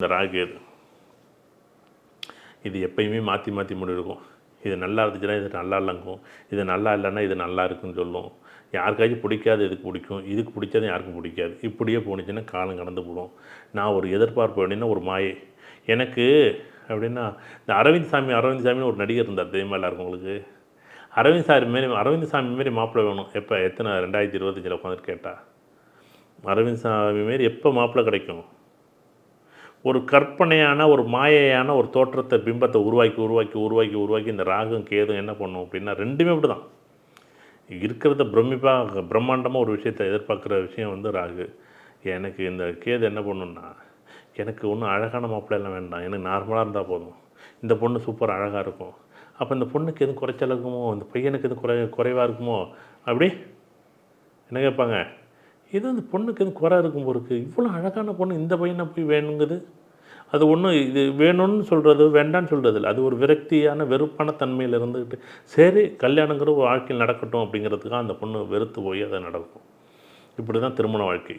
இந்த ராகு இது இது எப்பயுமே மாற்றி மாற்றி முடிவெடுக்கும் இது நல்லா இருந்துச்சுன்னா இது நல்லா இல்லைங்கும். இது நல்லா இல்லைன்னா இது நல்லா இருக்குன்னு சொல்லும். யாருக்காச்சும் பிடிக்காது இதுக்கு பிடிக்கும்? இதுக்கு பிடிச்சது யாருக்கும் பிடிக்காது. இப்படியே போணுச்சுன்னா காலம் கடந்து போடும் நான் ஒரு எதிர்பார்ப்பு அப்படின்னா ஒரு மாயை. எனக்கு அப்படின்னா இந்த அரவிந்த் சாமி அரவிந்த் சாமின்னு ஒரு நடிகர் இருந்தார் தெரியுமா எல்லாருக்கும் உங்களுக்கு? அரவிந்த் சாமி மாரி அரவிந்த் சாமி மாரி மாப்பிள்ளை வேணும். எப்போ? எத்தனை? ரெண்டாயிரத்தி இருபத்தஞ்சில் உட்காந்துட்டு கேட்டால் அரவிந்த் சாமி மாரி எப்போ மாப்பிள்ளை கிடைக்கும்? ஒரு கற்பனையான ஒரு மாயையான ஒரு தோற்றத்தை பிம்பத்தை உருவாக்கி உருவாக்கி உருவாக்கி உருவாக்கி இந்த ராகும் கேதும் என்ன பண்ணும் அப்படின்னா ரெண்டுமே அப்படி தான் இருக்கிறத பிரமிப்பாக பிரம்மாண்டமாக ஒரு விஷயத்தை எதிர்பார்க்குற விஷயம் வந்து ராகு. எனக்கு இந்த கேது என்ன பண்ணுன்னா எனக்கு ஒன்றும் அழகான மாப்பிள்ளைலாம் வேண்டாம். எனக்கு நார்மலாக இருந்தால் போதும். இந்த பொண்ணு சூப்பர் அழகாக இருக்கும். அப்போ இந்த பொண்ணுக்கு எதுவும் குறைச்சல் இருக்குமோ? இந்த பையனுக்கு எதுவும் குறை குறைவாக இருக்குமோ? அப்படி என்ன கேட்பாங்க? இது இந்த பொண்ணுக்கு எதுவும் குறை இருக்கும் போருக்கு இவ்வளோ அழகான பொண்ணு இந்த பையனை போய் வேணுங்குது. அது ஒன்றும் இது வேணும்னு சொல்கிறது வேண்டான்னு சொல்கிறது இல்லை அது ஒரு விரக்தியான வெறுப்பான தன்மையில் இருந்துக்கிட்டு சரி கல்யாணங்கிற ஒரு வாழ்க்கையில் நடக்கட்டும் அப்படிங்கிறதுக்காக அந்த பொண்ணு வெறுத்து போய் அதை நடக்கும். இப்படி தான் திருமண வாழ்க்கை.